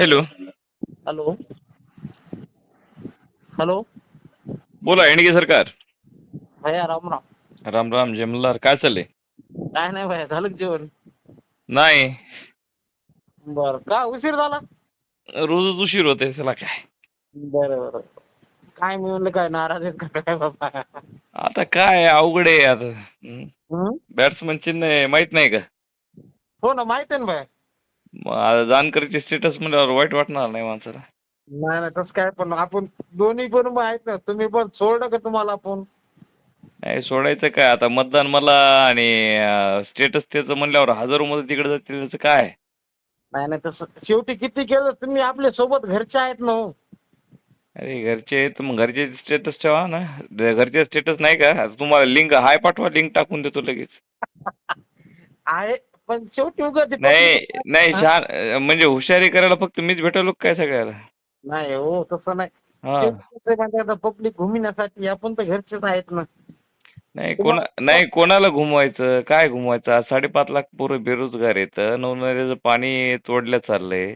Hello. Hello. Hello. बोला एणगे सरकार. भैया राम राम. राम राम जय मल्हार काय चाललंय? काय नाही भैया झालं का जेवण? नाही. बर का उशीर झाला? रोजच उशीर होते त्याला काय? बरं बरं. काय मी म्हणलं काय नाराज आहेत का काय बाबा? आता काय अवघड आहे आता? बॅट्समन चिन्ह माहीत नाही का? हो ना माहिती आहे ना भैया. जानकरचे स्टेटस म्हणल्यावर वाईट वाटणार नाही माणसाला. नाही नाही तसं काय पण आपण दोन्ही पण माहीत ना तुम्ही पण सोडलं का तुम्हाला आपण नाही सोडायचं काय? आता मतदान मला आणि स्टेटस त्याचं म्हणल्यावर हजारो मध्ये तिकडे जातील त्याचं काय? नाही नाही तसं शेवटी किती केलं तुम्ही आपल्यासोबत घरचे आहेत ना हो. अरे घरचे मग घरचे स्टेटस ठेवा ना. द- घरचे स्टेटस नाही का? तुम्हाला लिंक हाय पाठवा लिंक टाकून देतो लगेच. आहे पण शेवटी उगा ते नाही नाही अं, म्हणजे हुशारी करायला फक्त मीच भेटलो काय सगळ्याला? नाही हो तसं नाही. हा. शेवटी कसं आहे माहिती आहे आता पब्लिक घुमिण्यासाठी आपण तर घरचेच आहेत ना. नाही कोणा नाही कोणाला घुमवायचं काय घुमवायचं? आज साडेपाच लाख पोरं बेरोजगार आहेत. नवनद्याचं पाणी तोडलं चाललंय.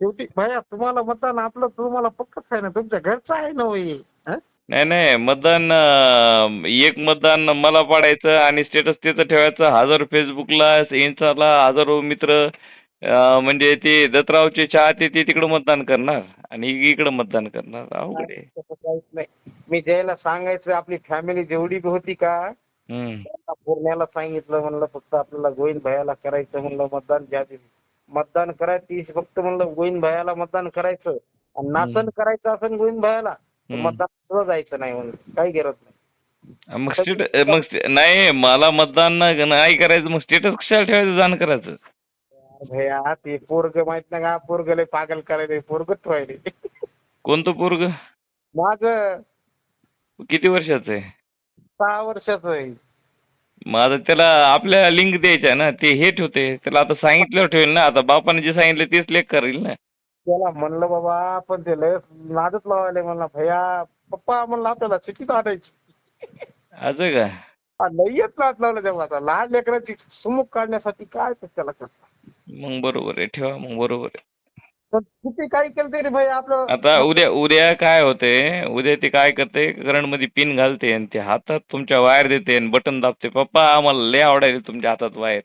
शेवटी भैया तुम्हाला मतदान आपलं तुम्हाला पक्कच आहे ना. तुमच्या घरचं आहे ना हो हे. हं? नाही नाही मतदान अं, एक मतदान मला पाडायचं आणि स्टेटस त्याचं ठेवायचं. हजारो फेसबुकला इन्स्टाला हजारो मित्र अं, म्हणजे ते दत्तरावचे चाहते ते तिकडे मतदान करणार आणि इकडे मतदान करणार. अवघड आहे. तसं काहीच नाही. मी ज्याला सांगायचं आपली फॅमिली जेवढी बी होती का हम्म. त्यांना पूर्ण्याला सांगितलं म्हणलं फक्त आपल्याला गोविंद भैयाला करायचं म्हणलं मतदान ज्या दिवशी मतदान करायची फक्त म्हणलं गोविंद भैयाला मतदान करायचं. आणि नासन करायचं असेल गोविंद भैयाला. मतदान सुद्धा जायचं नाही म्हणून? काही गरज नाही. मग स्टेट मग स्टे- नाही मला मतदान न- नाही करायचं मग स्टेटस कशाला ठेवायचं जाण करायचं? भैया ते पोरग माहीत नाही का? पोरग लय पागल करायले पोरग ठेवायले कोणतं पोरग? माझ किती वर्षाचं आहे? सहा वर्षाचं आहे. आता त्याला आपल्या लिंक द्यायच्या ना ते हे ठेवते त्याला आता सांगितल्यावर ठेवेल ना आता बापाने जे सांगितलं तेच लेख करेल ना. त्याला म्हणलं बाबा पण ते लय नादच लावायला म्हणला भैया पप्पा म्हणलं आपल्याला चिठ्ठीत आणायची. असं का? हा, लयच नाद लावलं तेव्हा आता. लहान लेकरांची सुमुख काढण्यासाठी काय ते त्याला करतात? मग बरोबर आहे ठेवा मग बरोबर आहे. पण किती काही केलं तरी भैया आपलं आता उद्या उद्या काय होते? उद्या ते काय करते? करंटमध्ये पिन घालते आणि ते हातात तुमच्या वायर देते आणि बटन दाबते. पप्पा आम्हाला लय आवडायले तुमच्या हातात वायर.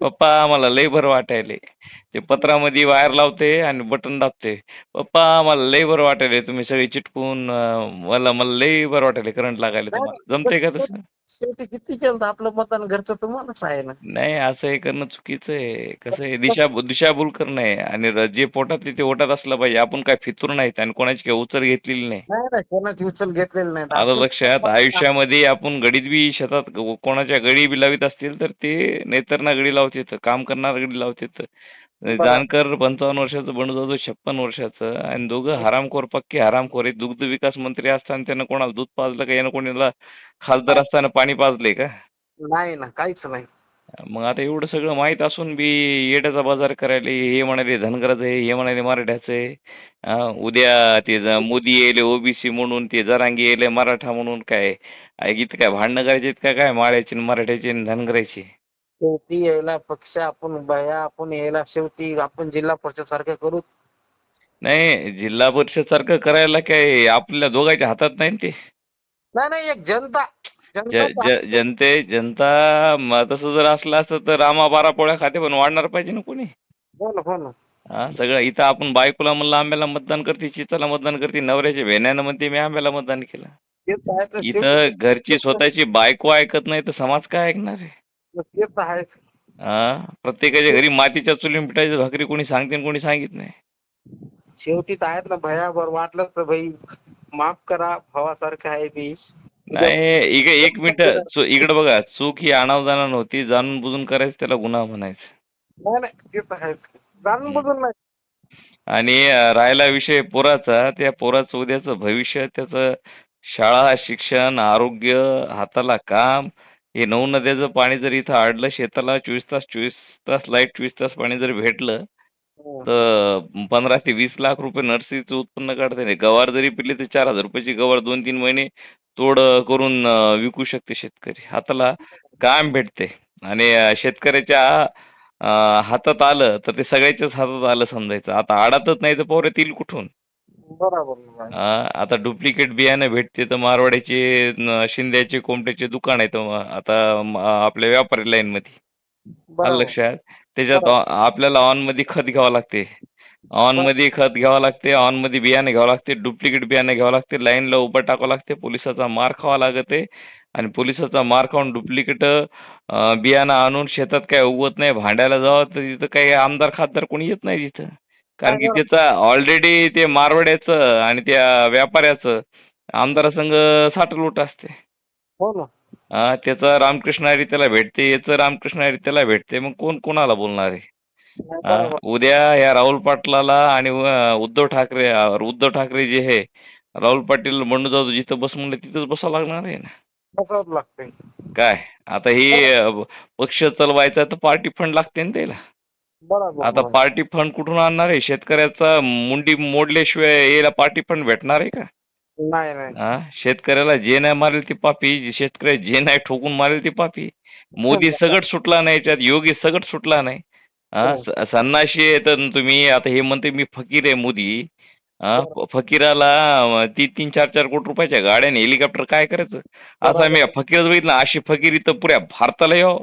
पप्पा आम्हाला लय बरं वाटायले. ते पत्रामध्ये वायर लावते आणि बटन दाबते. पप्पा आम्हाला लय बरं वाटायले. तुम्ही सगळे चिटकून अं, मला मला लय बरं वाटायले करंट लागायला तुम्हाला. जमतंय का तसं? शेवटी किती केलं आपलं मतदान घरचं तुम्हालाच आहे ना. नाही असं हे करणं चुकीचं आहे. कसं आहे दिशा दिशाभूल करणं आहे. आणि र- जे पोटात ते ओटात असलं पाहिजे. आपण काय फितूर नाहीत आणि कोणाची काही उचल घेतलेली नाही. नाही नाही कोणाची उचल घेतलेली नाही. आलं लक्षात आयुष्यामध्ये आपण गडीत बी शेतात कोणाच्या गडी बी लावित असतील तर ते नेतरना गडी लावतात काम करणार गडी लावतात जानकर पंचावन्न वर्षाचं बंडू छप्पन वर्षाचं आणि दोघं हरामखोर पक्के हरामखोर आहेत. दुग्ध विकास मंत्री असताना त्यानं कोणाला दूध पाजलं का? यानं कोणाला खासदार असताना पाणी पाजले का? नाही ना काहीच नाही. मग आता एवढं सगळं माहीत असून बी येड्याचा बाजार करायला हे म्हणाले धनगराचं आहे हे म्हणाले मराठ्याचं आहे. उद्या ते मोदी येले ओबीसी म्हणून ते जरांगी येले मराठा म्हणून काय? इथं काय भांडणं करायचे आहेत का? काय माळ्याची मराठ्याची धनगराची? शेवटी यायला पक्ष आपण भया आपण यायला शेवटी आपण जिल्हा परिषद सारखं करू. नाही जिल्हा परिषद सारखं करायला काय आपल्या दोघांच्या हातात नाही ना ते? नाही नाही एक जनता ज- जनता ज- जनते जनता म- तसं जर असलं असतं तर रामा बारा पोळ्या खाते पण वाढणार पाहिजे ना कोणी? हो ना हो ना. हा सगळं इथं आपण बायकोला म्हणलं आंब्याला मतदान करते चिताला मतदान करते नवऱ्याच्या भेण्यानं म्हणते मी आंब्याला मतदान केलं. ते तर आहे तर इथं घरची स्वतःची बायको ऐकत नाही तर समाज काय ऐकणार आहे? हा? प्रत्येकाच्या घरी मातीच्या चुलीन पिठाची भाकरी कोणी सांगते आणि कोणी सांगित नाही. शेवटी तर आहेत ना भयावर वाटलं तर भाई. माफ करा भावासारखं आहे मी. नाही इक एक मिनिट. इकडे बघा चूक ही अनावधाना नव्हती जाणून बुजून करायचं त्याला गुन्हा म्हणायचं. नाही नाही आहेच. जाणून बुजून नाही. आणि अं, राहिला विषय पोराचा. त्या पोराचं उद्याचं भविष्य त्याचं शाळा शिक्षण आरोग्य हाताला काम हे नऊ नद्याचं पाणी जर इथं अडलं शेताला चोवीस तास चोवीस तास लाइट चोवीस तास पाणी जर भेटलं हं. तर पंधरा ते वीस लाख रुपये नर्सरीचं उत्पन्न काढता येईल. गवार जरी पिली तर चार हजार रुपयाची गवार दोन तीन महिने तोड करून विकू शकते शेतकरी. हाताला काम भेटते. आणि शेतकऱ्याच्या हातात आलं तर ते सगळ्याच्याच हातात आलं समजायचं. आता आडातच नाही तर पोरं येतील कुठून? बरोबर ना आता डुप्लिकेट बियाणं भेटते तर मारवाड्याचे न- शिंद्याचे कोंबड्याचे दुकान आहेत आता म- आपल्या व्यापारी लाईन मध्ये. आलं बरोबर. लक्षात? त्याच्यात बरोबर. ऑ- आपल्याला ऑनमध्ये खत घ्यावं लागते. ऑनमध्ये खत घ्यावं लागते ऑनमध्ये बियाणे घ्यावं लागते डुप्लिकेट बियाणे घ्यावं लागते लाईनला उभं टाकावं लागते पोलिसाचा मार खावा लागते आणि पोलिसाचा मार खाऊन डुप्लिकेट बियाणं आणून शेतात काय उगवत नाही भांडायला जावं तर तिथं काही आमदार खासदार कोणी येत नाही तिथं. कारण की नाही त्याचा ऑलरेडी ते मारवाड्याचं आणि त्या व्यापाऱ्याचं आमदारासंग साठलोट असते. हो ना. हा त्याचा रामकृष्ण हरी त्याला भेटते याचं रामकृष्ण हरी त्याला भेटते मग कोण कोणाला बोलणार आहे? हा, उद्या या राहुल पाटलाला आणि उद्धव ठाकरे उद्धव ठाकरे जे आहे राहुल पाटील बंडू जाधव जिथं बस म्हणलं तिथंच बसावं लागणार आहे ना? काय? आता हे पक्ष चालवायचा तर पार्टी फंड लागते ना त्याला. बरोबर आता. पार्टी फंड कुठून आणणार आहे? शेतकऱ्याचा मुंडी मोडल्याशिवाय याला पार्टी फंड भेटणार आहे का? नाही नाही. हा? शेतकऱ्याला जे नाही मारेल ती पापी जे शेतकरी जे नाही ठोकून मारेल ती पापी. मोदी सगट सुटला नाही याच्यात योगी सगट सुटला नाही. हा? हो. स- संन्याशी आहे तर तुम्ही आता हे म्हणते मी फकीर आहे मोदी. हा? बरोबर. फ- फकीराला अं, तीन तीन चार चार कोटी रुपयाच्या गाड्या आणि हेलिकॉप्टर काय करायचं? असं बरोबर. मी फकीर बघितलं अशी फकीरी तर पुऱ्या भारताला यावं.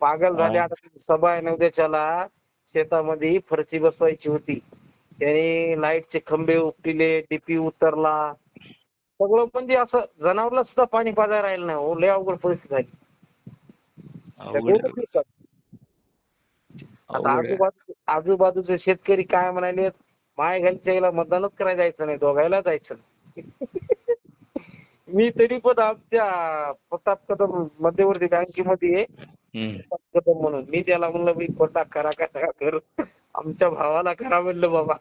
पागल झाले. आता सभा आहे ना उद्याच्याला शेतामध्ये फरची बसवायची होती त्याने लाईटचे खंबे उपटिले डीपी उतरला सगळं म्हणजे असं जनावरला सुद्धा पाणी पाजायला राहिलं नाही हो लय अवघड परिस्थिती झाली. आता. आजूबाजू आजूबाजूचे शेतकरी काय म्हणाले माय घालच्या मतदानच करायला जायचं नाही दोघायला जायचं मी तरी पण आमच्या प्रताप कदम मध्यवर्ती बँकेमध्ये आहे. प्रताप कदम म्हणून. मी त्याला म्हणलं मी कोटा करा करा कर. आमच्या भावाला करा म्हणलं बाबा.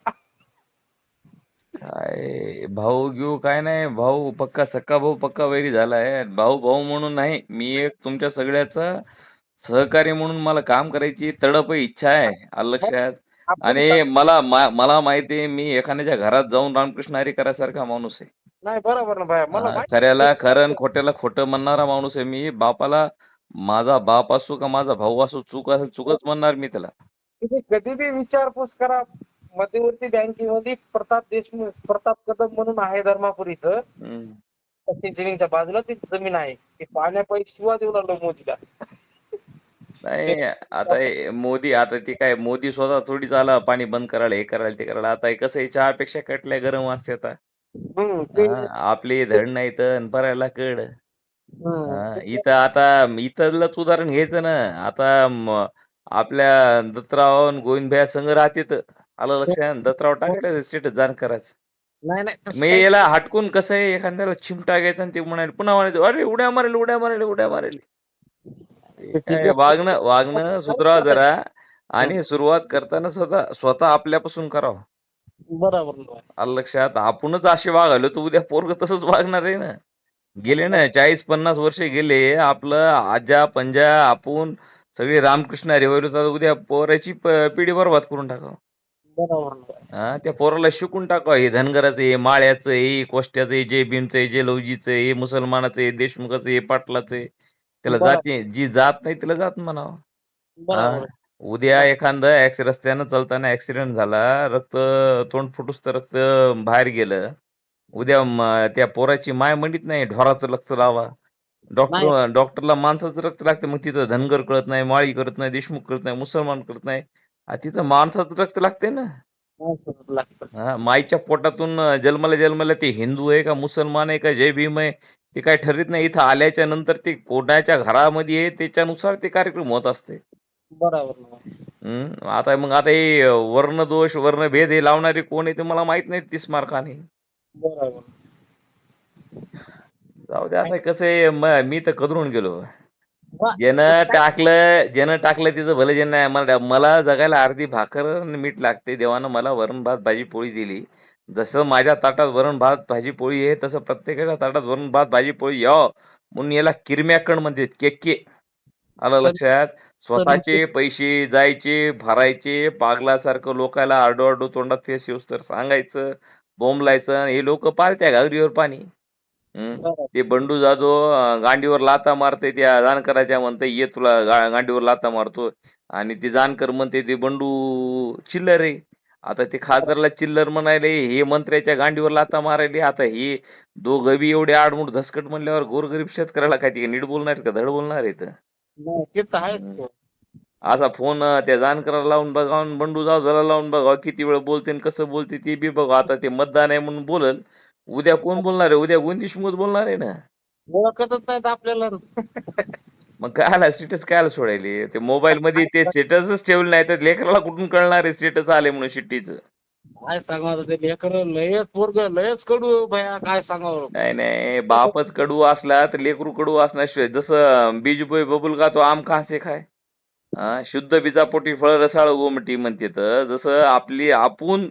काय भाऊ घेऊ काय नाही. भाऊ पक्का सक्का भाऊ पक्का वैरी झालाय भाऊ भाऊ म्हणून नाही मी एक तुमच्या सगळ्याचा सहकारी म्हणून मला काम करायची तडप इच्छा आहे लक्षात. आणि मला मला माहिती आहे मी एखाद्याच्या घरात जाऊन रामकृष्ण हरी करायसारखा माणूस आहे. नाही बरोबर ना भाया. मला हा, माहिती खऱ्याला खरं आणि खोट्याला खोटं म्हणणारा माणूस आहे मी. बापाला माझा बाप असो का माझा भाऊ असो चूक असेल चूकच म्हणणार मी त्याला. तुम्ही कधी बी विचारपूस करा. मध्यवर्ती बँकेमध्ये प्रताप देशमुख प्रताप कदम म्हणून आहे हम्म. पश्चिम जमीनच्या बाजूला ती जमीन आहे. ती पाण्यापायी शिवा देऊ लागलो मोदीला. नाही आता हे मोदी आता ती काय मोदी स्वतः थोडीच आला पाणी बंद करायला हे करायला ते करायला. आता हे कसं आहे चहापेक्षा कटल्या गरम असते आता. हम्म ते हा, आपले धड नाही तर भरायला कड. हा, इथं आता इथलंच उदाहरण घ्यायचं ना. आता म- आपल्या दत्तराव गोविंदभाई संघ राहते तर आलं लक्षात दत्तराव टाकलं स्टेटस जाण करायचं. नाही नाही तसं मी काही- याला हटकून कसं आहे एखाद्याला चिमटा घ्यायचा आणि ते म्हणाले पुन्हा म्हणायचं अरे उड्या मारेल उड्या मारेल उड्या मारेल. काय वागणं वागणं सुधरावं जरा. आणि सुरुवात करताना स्वतः स्वतः आपल्यापासून करावं. बरोबर. लक्षात आपणच असे वागायलो तर उद्या पोरग तसंच वागणार आहे ना. गेले ना चाळीस पन्नास वर्ष गेले आपलं आजा पंजा आपण सगळे रामकृष्ण हरी तर उद्या पोराची पिढी बरबाद करून टाकावं. बरोबर. हा त्या पोराला शिकून टाकावं हे धनगराचं हे माळ्याचं हे कोष्ट्याचं हे जय भीमचं हे जय लवजीचं हे मुसलमानाचं हे देशमुखाचं हे पाटलाचं त्याला. जाती जी जात नाही त्याला जात म्हणावं. उद्या एखादं रस्त्यानं चालताना ऍक्सिडेंट झाला रक्त तोंड फुटूस तर रक्त बाहेर गेलं. उद्या त्या पोराची माय म्हणत नाही ढोराचं रक्त लावा. डॉक्टर डॉक्टरला माणसाचं रक्त लागतं मग तिथं धनगर कळत नाही माळी करत नाही देशमुख करत नाही मुसलमान करत नाही. तिथं माणसाचं रक्त लागते ना. हा, माईच्या पोटातून जन्मला जन्मला ते हिंदू आहे का मुसलमान आहे का जय भीम आहे ते काय ठरत नाही. इथं आल्याच्यानंतर ते कोणाच्या घरामध्ये आहे त्याच्यानुसार ते कार्यक्रम होत असते. बरोबर ना. हम्म आता मग आता हे वर्णदोष वर्णभेद हे लावणारे कोण आहे ते मला माहीत नाही तीस मार्काने बरोबर जाऊ दे आता कसं आहे म- मी तर कदरून गेलो वा. ज्यानं टाकलं ज्यानं टाकलं तिचं भलं ज्यांना आहे. मला मला जगायला अर्धी भाकर आणि मीठ लागते देवानं मला वरण भात भाजी पोळी दिली जसं माझ्या ताटात वरण भात भाजी पोळी आहे तसं प्रत्येकाच्या ताटात वरण भात भाजी पोळी यावं म्हणून याला किरम्याकण म्हणतात केके आलं लक्षात स्वतःचे पैसे जायचे भरायचे पागलासारखं लोकाला आरडो आरडो तोंडात फेस येऊस तर सांगायचं बोंबलायचं हे लोक पाळत्या घागरीवर पाणी. ते बंडू जाधव गांडीवर लाथा मारते त्या जानकराच्या म्हणते ये तुला गांडीवर लाथा मारतो आणि ते जानकर म्हणते ते बंडू चिल्लर आहे. आता ते खासदारला चिल्लर म्हणायले हे मंत्र्याच्या गांडीवर लाथा मारायले आता हे दोघं बी एवढे आडमुठ धसकट म्हणल्यावर गोरगरीब शेतकऱ्याला काय ते नीट बोलणार का? धड बोलणार आहेत? नाही ते तर आहेच हम्म. तो. असा फोन त्या जानकराला लावून बघा आणि बंडू जाधवला लावून बघा किती वेळ बोलते आणि कसं बोलते ते बी बघा. आता ते मतदान आहे म्हणून बोलल. उद्या कोण बोलणार आहे? उद्या गोविंद देशमुख बोलणार आहे ना? ओळखतच नाहीत आपल्याला. मग काय आला स्टेटस काय आला सोडायले? ते मोबाईल मध्ये ते स्टेटसच ठेवले नाही तर लेकराला कुठून कळणार आहे स्टेटस आले म्हणून शिट्टीचं? काय सांगावं ते लेकर लयच पोरग लयच कडू भया काय सांगावं? नाही नाही बापच कडू असला तर लेकरू कडू असणार जसं बीजपोय बबुल का तो आम कहा से खाय? हा, शुद्ध बीजापोटी फळ रसाळ गोमटी म्हणते तर जसं आपली आपण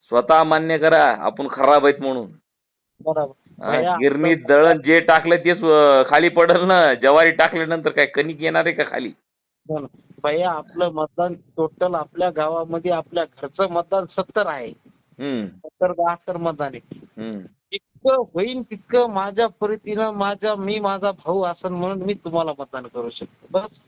स्वतः मान्य करा आपण खराब आहेत म्हणून. बरोबर. हा, भैया, गिरणीत दळण जे टाकलं तेच अं, खाली पडल ना ज्वारी टाकल्यानंतर काय कणिक येणार आहे का खाली. भैया आपलं मतदान टोटल आपल्या गावामध्ये आपल्या घरचं मतदान सत्तर आहे. सत्तर बहात्तर मतदान आहे. इतकं होईन तितकं माझ्या परीतीनं माझ्या मी माझा भाऊ असन म्हणून मी तुम्हाला मतदान करू शकतो. बस.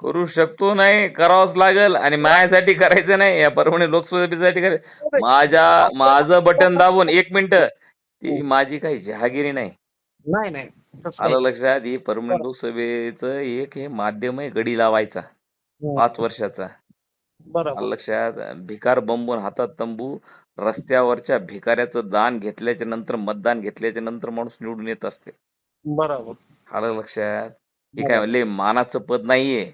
करू शकतो नाही करावंच लागल आणि माझ्यासाठी करायचं नाही या परभणी लोकसभेसाठी करायचं. माझ्या माझं बटन दाबून एक मिनिट ती माझी काही जहागिरी नाही. नाही आलं. लक्षात ही परभणी लोकसभेचं एक हे माध्यम आहे गडी लावायचा. पाच वर्षाचा. बरोबर. आलं लक्षात भिकार बंबून हातात तंबू रस्त्यावरच्या भिकाऱ्याचं दान घेतल्याच्या नंतर मतदान घेतल्याच्या नंतर माणूस निवडून येत असते. बरोबर. आलं लक्षात? हे काय लय मानाचं पद नाहीये.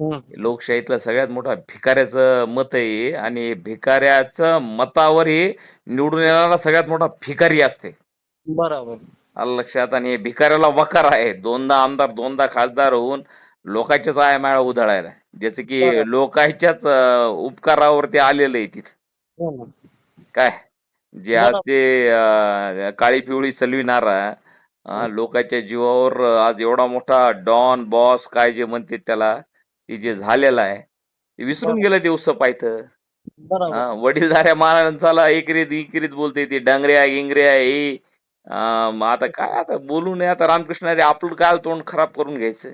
हं, लोकशाहीतलं सगळ्यात मोठा भिकाऱ्याचं मत आहे आणि भिकाऱ्याचं मतावर हे निवडून येणारा सगळ्यात मोठा भिकारी असते. बरोबर. आलं लक्षात? आणि हे भिकाऱ्याला वकार आहे. दोनदा आमदार दोनदा खासदार होऊन लोकांच्याच आयमाळा उधळायला ज्याचं की. लोकांच्याच उपकारावरती आलेलं आहे तिथं हो. काय जे आज. ते काळी पिवळी चलविणारा अं, लोकांच्या जीवावर आज एवढा मोठा डॉन बॉस काय जे म्हणते त्याला ते जे झालेलं आहे ते विसरून. गेलं ते उत्सव हा, वडीलधाऱ्या माणसाला एकेरीत इकेरीत बोलते ते डांगऱ्या गिंगऱ्या हे आता काय आता बोलू नये आता रामकृष्ण अरे आपलं काय तोंड खराब करून घ्यायचं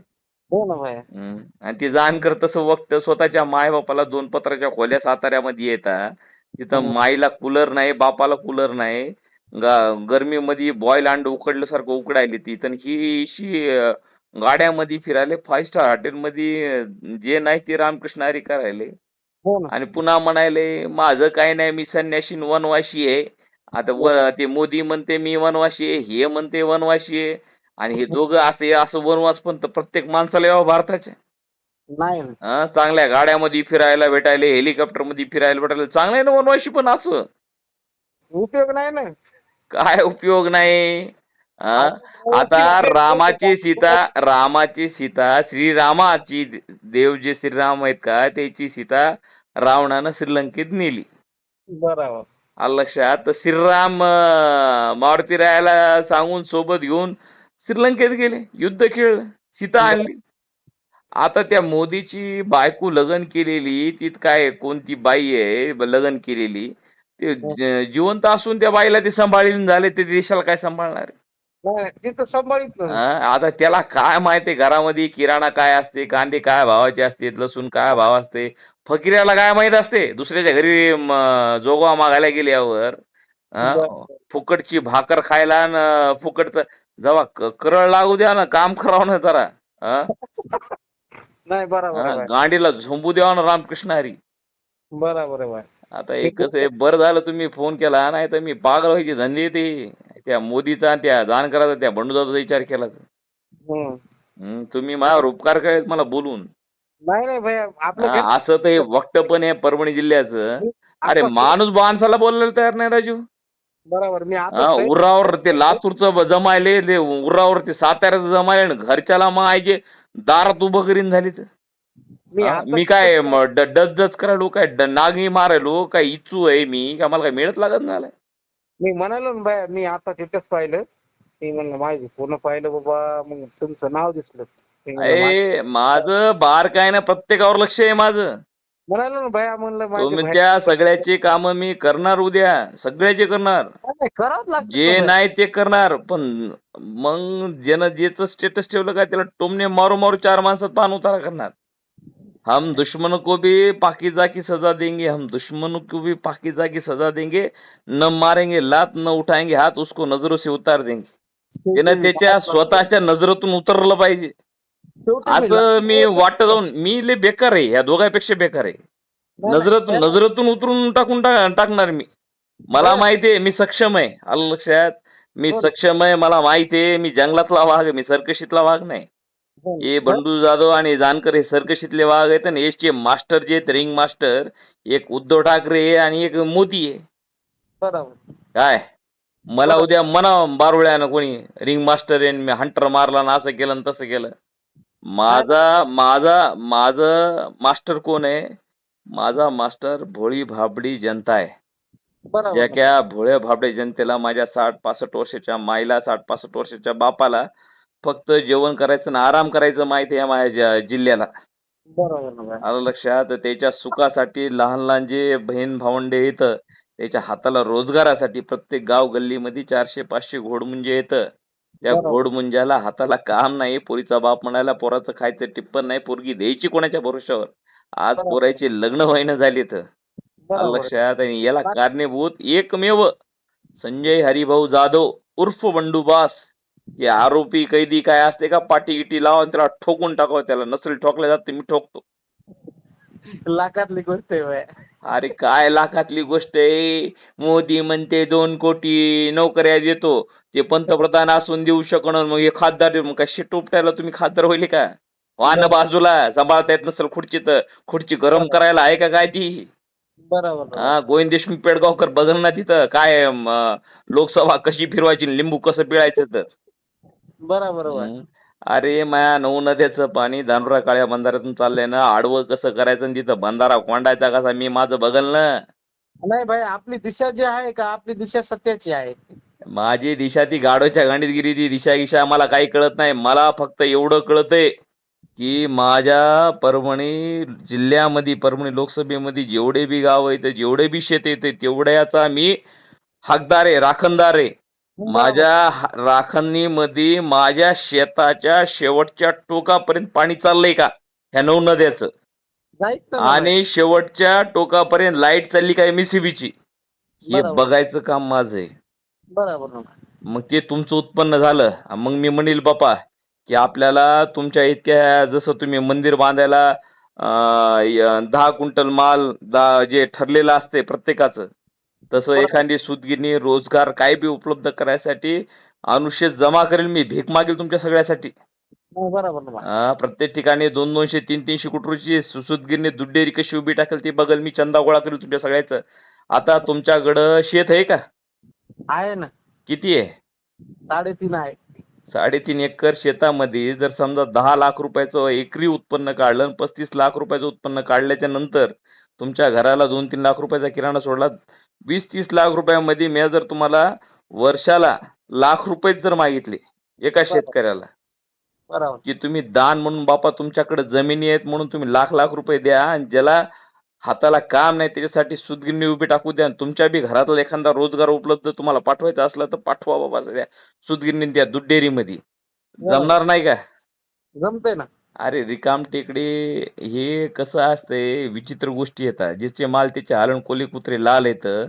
हो ना भैया हम्म. आणि ते जाणकर तसं वक्त स्वतःच्या मायबापाला दोन पत्राच्या खोल्या साताऱ्यामध्ये येतात तिथं हम्म. माईला कूलर नाही बापाला कूलर नाही. गा- गरमीमध्ये बॉईल अंड उकडल्यासारखं उकडायली ती. तर ही अशी अं, गाड्यामध्ये फिरायले फाईव्ह स्टार हॉटेलमध्ये अं, जे नाही ते रामकृष्ण हरी करायले. हो ना. आणि पुन्हा म्हणायले माझं काय नाही मी संन्याशी न वनवासी आहे. आता व ते मोदी म्हणते मी वनवासी आहे. हे म्हणते वनवासी आहे. आणि हे दोघं असे असं वनवास पण प्रत्येक माणसाला यावं भारताच्या नाही चांगल्या गाड्यामध्ये फिरायला भेटायले हेलिकॉप्टरमध्ये फिरायला भेटायला. चांगलं आहे ना वनवासी पण असं. उपयोग नाही ना. काय उपयोग नाही? हं? आता रामाची सीता रामाची सीता श्रीरामाची देव जे श्रीराम आहेत का त्याची सीता रावणानं श्रीलंकेत नेली. बरोबर. आलं लक्षात? श्रीराम मारुती रायाला सांगून सोबत घेऊन श्रीलंकेत गेले युद्ध खेळलं सीता आणली. आता त्या मोदीची बायको लग्न केलेली तीत काय कोणती बाई आहे लग्न केलेली ते जिवंत असून त्या बाईला ते सांभाळून झाले ते देशाला काय सांभाळणार? आता त्याला काय माहितीये घरामध्ये किराणा काय असते कांदे काय भावाचे असते लसूण काय भाव असते फकीराला काय माहीत असते? दुसऱ्याच्या घरी जोगवा मागायला गेल्यावर. फुकटची भाकर खायला फुकटचं जेव्हा क- करळ लागू द्या ना काम करावं ना जरा? नाही बरोबर. गांडीला झोंबू द्यावा ना रामकृष्ण हरी बरोबर आहे. आता एक कसं आहे बरं झालं तुम्ही फोन केला नाही तर मी पागल व्हायची धंदे ते त्या मोदीचा त्या जानकराचा त्या बंडूदाचा विचार केला. हं, तुम्ही माझ्यावर उपकार कळेल मला बोलून नाही नाही भैया असं हे वक्त पण आहे परभणी जिल्ह्याचं अरे माणूस माणसाला बोलायला तयार नाही राजू बरोबर मी हा, आता उरावर ते लातूरचं जमायले ते उरावर ते साताऱ्याचं जमायले आणि घरच्याला मग आयचे दारात उभं करीन झाली तर. मी हा, आता मी काय म- ड- डच डच करायलो काय ड- नागणी मारायलो काय इचू आहे मी का मला काय मिळत लागत नाही मी म्हणालो ना बाय मी आता तिथंच पाहिलं. मी म्हणलं माझी फोन पाहिलं बाबा मग तुमचं नाव दिसलं. मी म्हणलं, ए माझं बार काय ना प्रत्येकावर लक्ष आहे माझं. म्हणालो ना भया म्हणलं माझ्या तुमच्या सगळ्याची कामं मी करणार उद्या सगळ्याचे करणार. नाही करावंच लागतं जे तुम्हाला. नाही ते करणार पण मग ज्यानं ज्याचं स्टेटस ठेवलं का त्याला टोमने मारू मारू चार माणसात पान उतारा करणार. हम दुश्मन को भी पाकिजा की सजा देंगे हम दुश्मन को भी पाकिजा की सजा देंगे। न मारेंगे लात न उठाएंगे हात उसको नजरों से उतार देंगे। त्यानं त्याच्या स्वतःच्या नजरेतून उतरलं पाहिजे. असं मी वाटत जाऊन मी लय बेकार आहे या दोघांपेक्षा बेकार आहे. नजरेतून नजरेतून उतरून टाकून टाकणार मी. मला बरं. माहिती आहे मी सक्षम आहे. आलं लक्षात? मी. सक्षम आहे मला माहिती आहे मी जंगलातला वाघ आहे मी सर्कशीतला वाघ नाही. हे बंडू जाधव आणि जानकर हे सर्कशीतले वाघ आहेत आणि याचे मास्टर जे आहेत रिंग मास्टर एक उद्धव ठाकरे आणि एक मोदी आहे. बरोबर. काय? मला. उद्या म्हणा बारुळ्यानं कोणी रिंग मास्टर आहे मी हंटर मारला ना असं केलं तसं केलं. माझा माझा माझं मास्टर कोण आहे? माझा मास्टर भोळी भाबडी जनता आहे. ज्या क्या भोळ्या भाबड्या जनतेला माझ्या साठ पासष्ट वर्षाच्या माईला साठ पासष्ट वर्षाच्या बापाला फक्त जेवण करायचं आणि आराम करायचं माहिती आहे माझ्या जिल्ह्याला. ना. आलं लक्षात? त्याच्या सुखासाठी लहान लहान जे बहीण भावंडे येतं त्याच्या हाताला रोजगारासाठी प्रत्येक गाव गल्लीमध्ये चारशे पाचशे घोडमुंजे येतं त्या बरोबर. घोडमुंजाला हाताला काम नाही पोरीचा बाप म्हणायला पोराचं खायचं टिप्पण नाही पोरगी द्यायची कोणाच्या भरोश्यावर? आज. पोराचे लग्न व्हायनं झालेत आलं बरोबर. लक्षात आणि याला कारणीभूत एकमेव संजय हरिभाऊ जाधव उर्फ बंडू बास. हे आरोपी कैदी काय असते का? पाठी गिटी लावून त्याला ठोकून टाकावं. त्याला नसेल ठोकल्या जात मी ठोकतो. लाखातली गोष्ट आहे. अरे काय लाखातली गोष्ट आहे? मोदी म्हणते दोन कोटी नोकऱ्या देतो. ते पंतप्रधान असून देऊ शकणार मग हे खासदार मग काय शिट उपटायला तुम्ही खासदार होईल का? वान बाजूला सांभाळता येत नसेल खुर्ची तर खुर्ची गरम करायला आहे का काय ती? बरोबर. हा गोविंद देशमुख पेडगावकर बघल ना तिथं. काय म, लोकसभा कशी फिरवायची लिंबू कसं पिळायचं तर? बरोबर. अरे माया नऊ नद्याचं पाणी धानुरा काळ्या बंधाऱ्यातून चाललंय ना. आडवं कसं करायचं आणि तिथं बंधारा कोंडायचा कसा? मी माझं बघल ना. नाही भाई आपली दिशा जी आहे का? आपली दिशा सत्याची आहे. माझी दिशा ती गाडोच्या गांडीत गेली ती दिशा गिशा मला काही कळत नाही. मला फक्त एवढं कळतंय की माझ्या परभणी जिल्ह्यामध्ये परभणी लोकसभेमध्ये जेवढे बी गाव आहेत जेवढे बी शेत येते तेवढ्याचा मी हकदार आहे राखणदार आहे. माझ्या ह- राखणीमध्ये माझ्या शेताच्या शेवटच्या टोकापर्यंत पाणी चाललंय का? ह्या नऊ नद्याचं. आणि शेवटच्या टोकापर्यंत लाइट चालली काय मिसिबीची हे. बघायचं काम माझं आहे. बरोबर मग ते तुमचं उत्पन्न झालं. मग मी म्हणेल बापा की आपल्याला तुमच्या इतक्या जसं तुम्ही मंदिर बांधायला दहा क्विंटल माल जे ठरलेलं असते प्रत्येकाचं तसं. एखादी सुतगिरणी रोजगार काय बी उपलब्ध करायसाठी अनुशेष जमा करेल मी भीक मागेल तुमच्या सगळ्यासाठी. नाही, बरोबर. हा, प्रत्येक ठिकाणी दोन दोनशे तीन तीनशे कोटी सुतगिरणी दुड्डेरी कशी उभी टाकेल ती बघल मी चंदा गोळा करेल तुमच्या सगळ्याचं. आता तुमच्याकडं शेत आहे का? आहे ना. किती आहे? साडेतीन आहे. साडेतीन एकर शेतामध्ये जर समजा दहा लाख रुपयाचं एकरी उत्पन्न काढलं पस्तीस लाख रुपयाचं उत्पन्न काढल्याच्या नंतर तुमच्या घराला दोन तीन लाख रुपयाचा किराणा सोडला वीस तीस लाख रुपयामध्ये मी जर तुम्हाला वर्षाला लाख रुपये जर मागितले एका शेतकऱ्याला की तुम्ही दान म्हणून बापा तुमच्याकडे जमिनी आहेत म्हणून तुम्ही लाख लाख रुपये द्या आणि ज्याला हाताला काम नाही त्याच्यासाठी सुतगिरणी उभी टाकू द्या आणि तुमच्या बी घरातला एखादा रोजगार उपलब्ध तुम्हाला पाठवायचा असला तर पाठवा बाबा सगळ्या सुतगिरणी द्या दूध डेअरीमध्ये. जमणार नाही का? जमते ना. अरे रिकाम टेकडे हे कसं असतंय विचित्र गोष्टी येतात ज्याचे माल त्याचे हालन कोली कुत्रे लाल येतं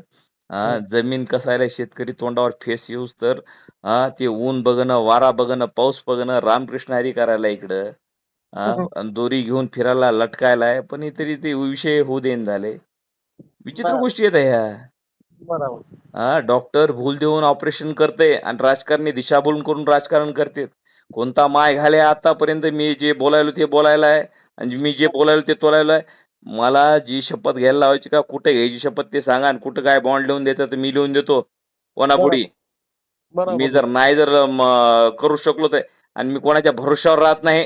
हा हम्म. जमीन कसायला शेतकरी तोंडावर फेस येऊस तर हा ते ऊन बघणं वारा बघणं पाऊस बघणं रामकृष्ण हरी करायला इकडं हा. अन दोरी घेऊन फिरायला लटकायलाय पण इतरी ते विषय होऊ देईन झाले विचित्र. गोष्टी येत ह्या बरोबर हा डॉक्टर भूल देऊन ऑपरेशन करते आणि राजकारणी दिशाभूल करून राजकारण करते कोणता माय घाले आतापर्यंत? मी जे बोलायलो ते बोलायला आहे आणि मी जे बोलायलो ते तोलायलो आहे मला जी शपथ घ्यायला लावायची का? कुठे घ्यायची शपथ ते सांगा आणि कुठं काय बॉन्ड लिहून द्यायचं तर मी लिहून देतो. कोणापुढी? मी जर नाही जर करू शकलो तर. आणि मी कोणाच्या भरोश्यावर राहत नाही.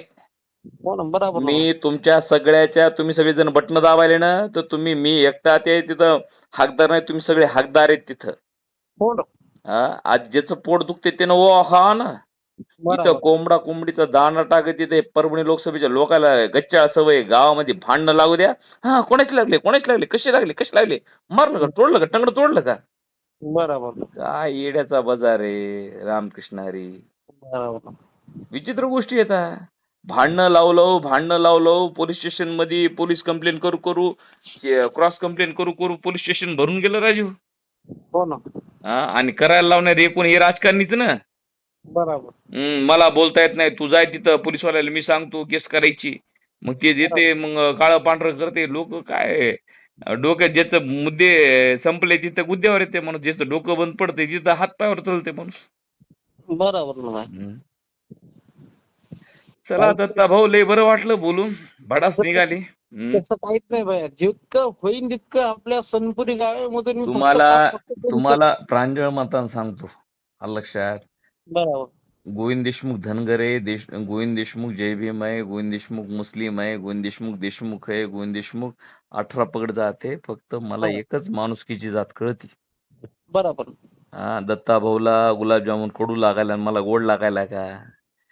हो ना ना. मी तुमच्या सगळ्याच्या तुम्ही सगळेजण बटन दाबायले ना तर तुम्ही मी एकटा ते तिथं हाकदार नाही तुम्ही सगळे हाकदार आहेत तिथं. हो ना. आज ज्याचं पोट दुखते त्यानं ओ हा ना. इथं कोंबडा कोंबडीचा दाना टाकत तिथे परभणी लोकसभेच्या लोकांना गच्चाळ सवय गावामध्ये भांडणं लागू द्या. हा कोणाची लागले? कोणाची लागले? कशी लागले? कशी लागले? मारलं का? तोडलं का? टंगड तोडलं का? बरोबर. काय येड्याचा बाजार आहे रामकृष्ण हरी. बरोबर. विचित्र गोष्टी येतात भांडणं लावलं भांडणं लावलं पोलीस स्टेशनमध्ये पोलीस कंप्लेंट करू करू क्रॉस कंप्लेंट करू करू पोलीस स्टेशन भरून गेलं राजू. हो ना. हा आणि करायला लावणारे एकूण हे राजकारणीच ना. बरोबर. मला बोलता येत नाही. तू जाय तिथं पोलीसवाल्याला मी सांगतो केस करायची. मग ते देते मग काळं पांढरं करते. लोक काय डोक्यात ज्याचं मुद्दे संपले तिथं गुद्द्यावर येते माणूस. ज्याचं डोकं बंद पडते तिथं हात पायावर चालते माणूस. बरोबर. चला दत्ता भाऊ लय बरं वाटलं बोलून. भडास निघाली. तसं काहीच नाही जितकं होईल तितकं आपल्या सनपुरी गावामधून तुम्हाला तुम्हाला प्रांजळ मतान सांगतो. लक्षात. बरोबर. गोविंद देशमुख धनगर आहे देश गोविंद देशमुख जय भीम आहे गोविंद देशमुख मुस्लिम आहे गोविंद देशमुख देशमुख आहे गोविंद देशमुख अठरा पगड जात आहे फक्त मला हो. एकच माणुसकीची जात कळती. बरोबर. हा दत्ता भाऊला गुलाबजामुन कडू लागायला आणि मला गोड लागायला का?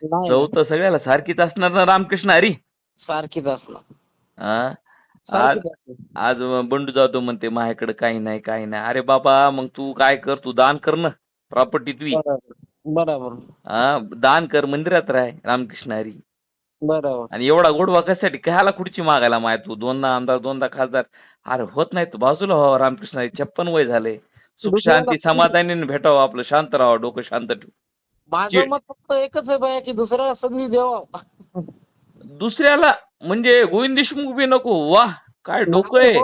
नाही. चव तर सगळ्याला सारखीच असणार ना रामकृष्ण हरी? सारखीच असणार. हा? आज सारखीच असणार. आज बंडू जाधव म्हणते माझ्याकडे काही नाही काही नाही. अरे बाबा मग तू काय कर तू दान कर ना. प्रॉपर्टी तुझी बरोबर. बरोबर. हा दान कर मंदिरात राह रामकृष्ण हरी. बरोबर. आणि एवढा गोडवा कशासाठी? कशाला खुर्ची मागायला माय तू? दोनदा आमदार दोनदा खासदार. अरे होत नाही तर बाजूला व्हावं. रामकृष्ण हरी छप्पन वय झाले. सुख शांती समाधानाने भेटावं आपलं. शांत राहावं डोकं शांत ठेव माझं मत फक्त एकच आहे बाया की दुसऱ्याला संधी द्यावा. दुसऱ्याला म्हणजे गोविंद देशमुख बी नको. वाह काय डोकं आहे.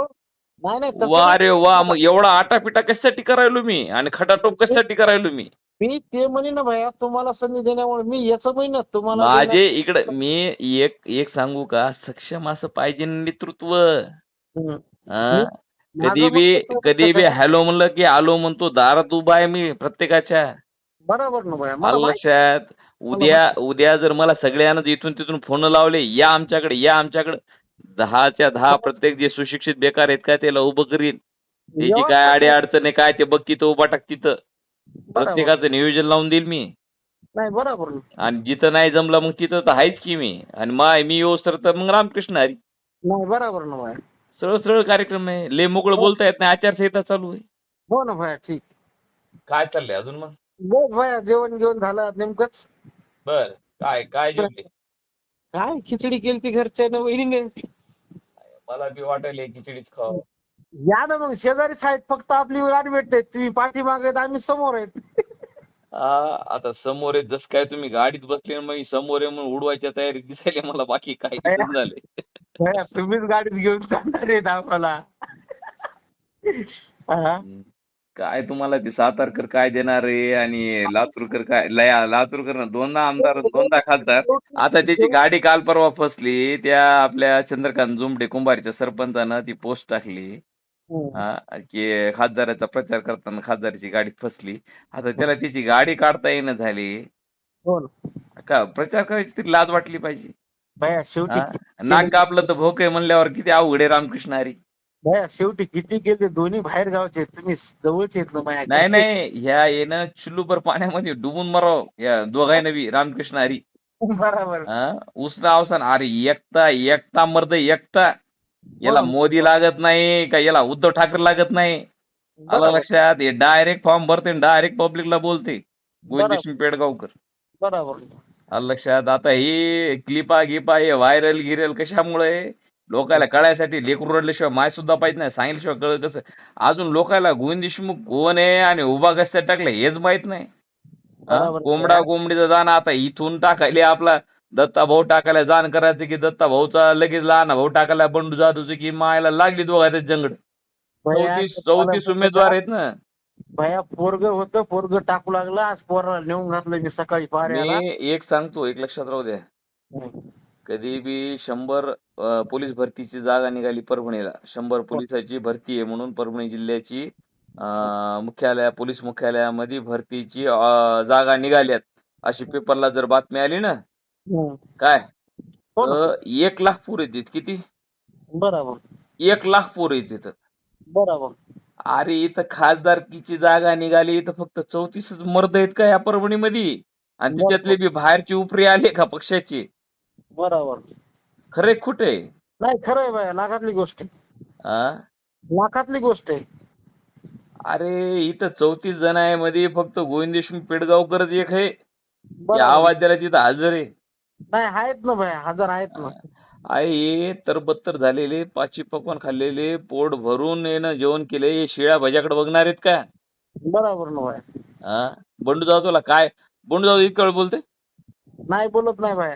नाही नाही तसं वा नाही. रे वा मग एवढा आटापिटा कशासाठी करायलो मी? आणि खटाटोप कशासाठी करायलो मी? मी ते म्हणे ना भैया तुम्हाला संधी देण्यामुळे मी याच महिन्यात तुम्हाला माझे इकडे मी एक एक सांगू का? सक्षम असं पाहिजे नेतृत्व. हा? माझं कधी बी कधी बी. हॅलो म्हणलं की आलो म्हणतो दारात उभा आहे मी प्रत्येकाच्या. बरोबर ना भैया मला आलं माहिती- लक्षात उद्या उद्या जर मला सगळ्यांना इथून तिथून फोन लावले या आमच्याकडे या आमच्याकडे दहाच्या दहा प्रत्येक जे सुशिक्षित बेकार आहेत का त्याला उभं करीन? त्याची काय अडी अडचण आहे काय ते बघ तिथं उभा टाक तिथं. प्रत्येकाचं नियोजन लावून देईल मी. नाही बरोबर. आणि जिथं नाही जमलं मग तिथं तर आहेच की मी. आणि माय मी तर मग रामकृष्ण हरी. नाही बरोबर ना भैया सरळ सरळ कार्यक्रम आहे. लय मोकळं बोलता येत नाही. आचारसंहिता चालू आहे. हो ना भैया ठीक. काय चाललंय अजून मग? बघ भैया जेवण घेऊन झालं नेमकंच. बर. काय काय जेवले? काय खिचडी केली घरच्या ना वहिनीने मला बी वाटायला खिचडीच खाव. या ना मग शेजारीच आहेत फक्त आपली गाडी भेटते तुम्ही पाठीमागे आहेत, आम्ही समोर आहेत. आता समोर आहे जस काय तुम्ही गाडीत बसले आणि मग समोर आहे म्हणून उडवायच्या तयारीत दिसायला मला बाकी काय दिसून झाले. भैया तुम्हीच गाडीत घेऊन जाणार आहेत आम्हाला. हा? काय तुम्हाला ते सातारकर काय देणार आहे आणि लातूरकर काय लया लातूरकर दोनदा आमदार दोनदा खासदार. आता त्याची गाडी काल परवा फसली त्या आपल्या चंद्रकांत जुमडे कुंभारच्या सरपंचानं ती पोस्ट टाकली. की खासदाराचा प्रचार करताना खासदाराची गाडी फसली. आता त्याला त्याची गाडी काढता येईना झाली. हो का? प्रचार करायची तरी लाज वाटली पाहिजे. हा? नाक कापलं तर भोक आहे म्हणल्यावर किती अवघड आहे रामकृष्ण हरी. भैया शेवटी किती गेले दोन्ही बाहेर गावचे तुम्ही जवळचे नाही. नाही. ह्या येणं चुल्लूभर पाण्यामध्ये डुबून मराव. या दोघांना बी रामकृष्ण हरी. बरोबर. हा? उसना अवसान. अरे एकटा एकटा मर्द एकटा. याला. मोदी लागत नाही का याला उद्धव ठाकरे लागत नाही? आलं लक्षात? हे डायरेक्ट फॉर्म भरते डायरेक्ट पब्लिकला बोलते. गोविंद पेडगावकर. बरोबर. आलं लक्षात? आता ही क्लिपा गिपा हे व्हायरल गिरेल कशामुळे? लोकायला कळायसाठी लेकरू रडल्याशिवाय माय सुद्धा पाहिजे नाही. सांगितल्याशिवाय कळत कसं? अजून लोकायला गोविंद देशमुख कोण आहे आणि उभा कशासाठी टाकलं हेच माहीत नाही. कोंबडा कोंबडीचा दाना आता इथून टाकायले आपला दत्ता भाऊ टाकायला जाण करायचं की दत्ता भाऊचा लगेच लहान भाऊ टाकायला बंडू जाधवचं की मायला लागली दोघा जंगड. चौतीस चौतीस उमेदवार आहेत ना. भैया पोरग होतं पोरग टाकू लागलं आज पोराला नेऊन घातलं मी सकाळी पाऱ्याला. मी एक सांगतो एक लक्षात राहू द्या. कधी बी शंभर अ, पोलीस भरतीची जागा निघाली परभणीला. शंभर पोलिसाची भरती आहे म्हणून परभणी जिल्ह्याची अ, मुख्यालया पोलीस मुख्यालयामध्ये भरतीची अ, जागा निघाल्यात. अशी पेपरला जर बातमी आली ना. काय? हो. तर एक लाख पोर येतात. किती? बरोबर. एक लाख पोर येतात. बरोबर. अरे इथं खासदारकीची जागा निघाली. इथं फक्त चौतीसच मर्द आहेत का या परभणीमध्ये? आणि त्याच्यातली बी बाहेरची उपरी आली का पक्षाची? बरोबर. खरे खोटे नाही खरं आहे लाखातली गोष्ट लाखातली गोष्ट आहे. अरे इथं चौतीस जण आहे मध्ये. फक्त गोविंद देशमुख पेडगावकरच एक आहे. आवाज द्यायला तिथं हजर आहे. नाही आहेत ना बाया हजार आहेत ना. हे तरबत्तर झालेले पाची पकवान खाल्लेले पोट भरून येणं जेवण केले हे शिळ्या भज्याकडे बघणार आहेत का? बरोबर ना बाया हा? बंडू जाऊ तुला काय? बंडू जाऊ इतकं वेळ बोलते नाही बोलत नाही बाया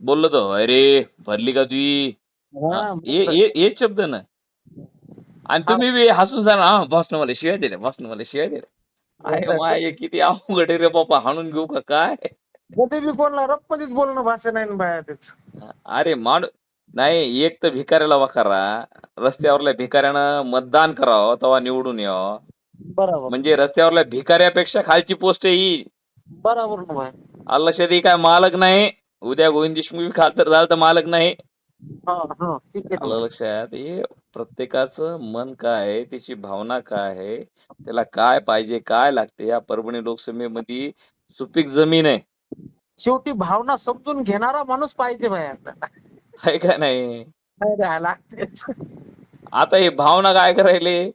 बोललो तो अरे भरली का तुझी हा, हे- हे- हेच शब्द ना. आणि तुम्ही बी हसून सांगा हा बॉसनं मला शिवाय दिल्या बॉसनं मला शिवाय दिल्या. आहे माय किती अवघड आहे रे बापा हाणून घेऊ का काय? कधी बी कोणला बोलणं भाषा नाही ना बाया तेच अरे माणूस नाही एक तर भिकाऱ्याला वाकारा रस्त्यावरल्या भिकाऱ्यानं मतदान करावं तेव्हा निवडून यावं. बरोबर. म्हणजे रस्त्यावरल्या भिकाऱ्यापेक्षा खालची पोस्ट आहे ही. बरोबर ना बाया. आलं लक्षात ये काय मालक नाही. उद्या गोविंद देशमुख खासदार झालं तर मालक नाही. हा हा ठीक आहे आलं. लक्षात. हे प्रत्येकाचं मन काय आहे त्याची भावना काय आहे त्याला काय पाहिजे काय लागते या परभणी लोकसभेमध्ये सुपीक जमीन आहे. शेवटी भावना समजून घेणारा माणूस पाहिजे बाया आपल्याला. आहे का नाही? नाही रे, लागतेच. आता हे भावना काय करायले?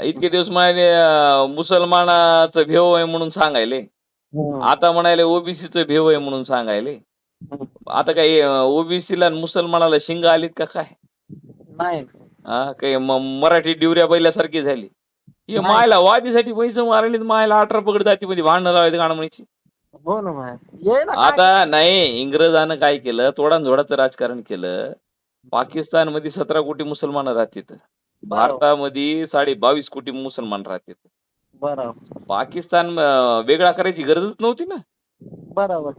इतके दिवस म्हणाले अं, मुसलमानाचं भेव आहे म्हणून सांगायले. हम्म. आता म्हणाले ओबीसीचं भेव आहे म्हणून सांगायले. आता काही ओबीसीला आणि मुसलमानाला शिंग आलीत का काय? नाही. हा काही म- मराठी डिवऱ्या बैल्यासारखी झाली. हे नाही. मायला वादीसाठी पैसे मारले मायला अठरा पकड जाती मध्ये भांडणं लावायचं गाणं म्हणायची. हो ना ये ना काय? आता नाही इंग्रजानं काय केलं? तोडांझोडाचं राजकारण केलं. पाकिस्तानमध्ये सतरा कोटी मुसलमान राहतात. भारतामध्ये साडे बावीस कोटी मुसलमान राहतात. बरोबर. पाकिस्तान अं, वेगळा करायची गरजच नव्हती ना? बरोबर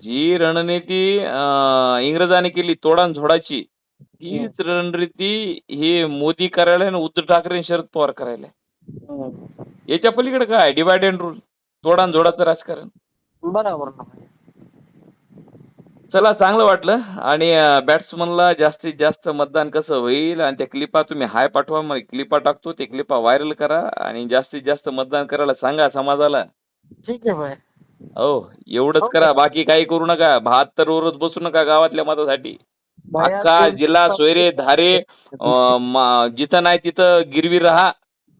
जी रणनीती अं, इंग्रजाने केली तोडांझोडाची तीच रणनीती हे मोदी करायला आणि उद्धव ठाकरे आणि शरद पवार करायला. हम्म. याच्या पलीकडे काय? डिवाइड अँड रूल तोडांझोडाचं राजकारण. बरोबर. चला चांगलं वाटलं. आणि बॅट्समनला जास्तीत जास्त मतदान कसं होईल? आणि त्या क्लिपा तुम्ही हाय पाठवा मग क्लिपा टाकतो ते क्लिपा व्हायरल करा आणि जास्तीत जास्त मतदान करायला सांगा समाजाला. ठीक आहे हो एवढंच करा. बाकी काही करू नका. बहात्तर ओरच बसू नका गावातल्या मतासाठी. अख्खा जिल्हा सोयरे धारे जिथं नाही तिथं गिरवी राहा.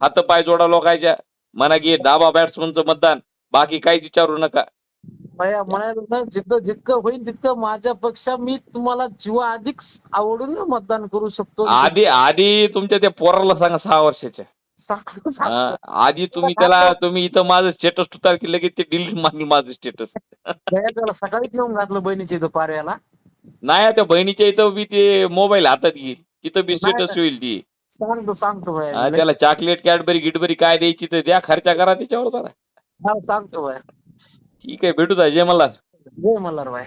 हात पाय जोडा लोकांच्या. म्हणा की दाबा बॅट्समनचं मतदान. बाकी काहीच विचारू नका. म्हणायला ना जितकं जितकं होईल तितकं माझ्यापेक्षा मी तुम्हाला जीवा अधिक आवडून मतदान करू शकतो. आधी आधी तुमच्या त्या पोराला सांगा सहा वर्षाच्या. आधी तुम्ही त्याला तुम्ही इथं माझं स्टेटस तुतार की लगेच ते डिलीट मारली माझं स्टेटस त्याला सकाळीच नेऊन घातलं बहिणीच्या इथं पाऱ्याला. नाही त्या बहिणीच्या इथं बी ते मोबाईल हातात घेईल. तिथं बी स्टेटस. होईल ती. सांगतो सांगतो त्याला चॉकलेट कॅडबरी गिटबरी काय द्यायची तर द्या खर्चा करा त्याच्यावर जरा. हा, सांगतो बाया. ठीक आहे भेटू जय मला जय मल्हार भाई.